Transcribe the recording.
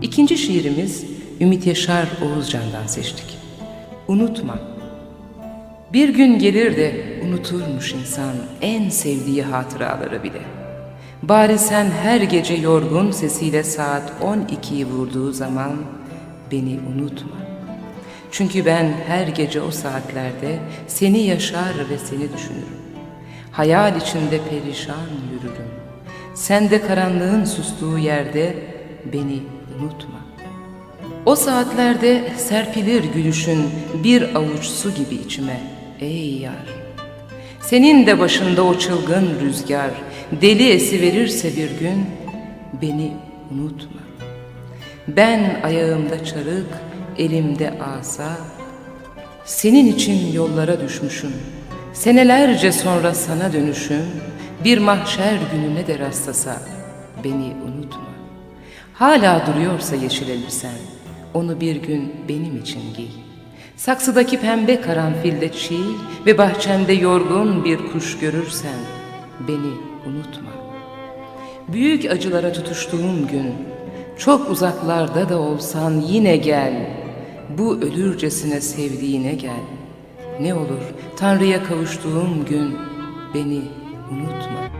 İkinci şiirimiz Ümit Yaşar Oğuzcan'dan seçtik. Unutma. Bir gün gelir de unuturmuş insan en sevdiği hatıraları bile. Bari sen her gece yorgun sesiyle saat 12'yi vurduğu zaman beni unutma. Çünkü ben her gece o saatlerde seni yaşar ve seni düşünürüm. Hayal içinde perişan yürürüm. Sen de karanlığın sustuğu yerde beni unutma. O saatlerde serpilir gülüşün bir avuç su gibi içime ey yar. Senin de başında o çılgın rüzgar deli esi verirse bir gün beni unutma. Ben ayağımda çarık, elimde asa, senin için yollara düşmüşüm. Senelerce sonra sana dönüşüm, bir mahşer gününe de rastlasa beni unutma. Hala duruyorsa yeşil elbisen, onu bir gün benim için giy. Saksıdaki pembe karanfilde çiğ ve bahçende yorgun bir kuş görürsen beni unutma. Büyük acılara tutuştuğum gün, çok uzaklarda da olsan yine gel. Bu ölürcesine sevdiğine gel. Ne olur Tanrı'ya kavuştuğum gün beni unutma.''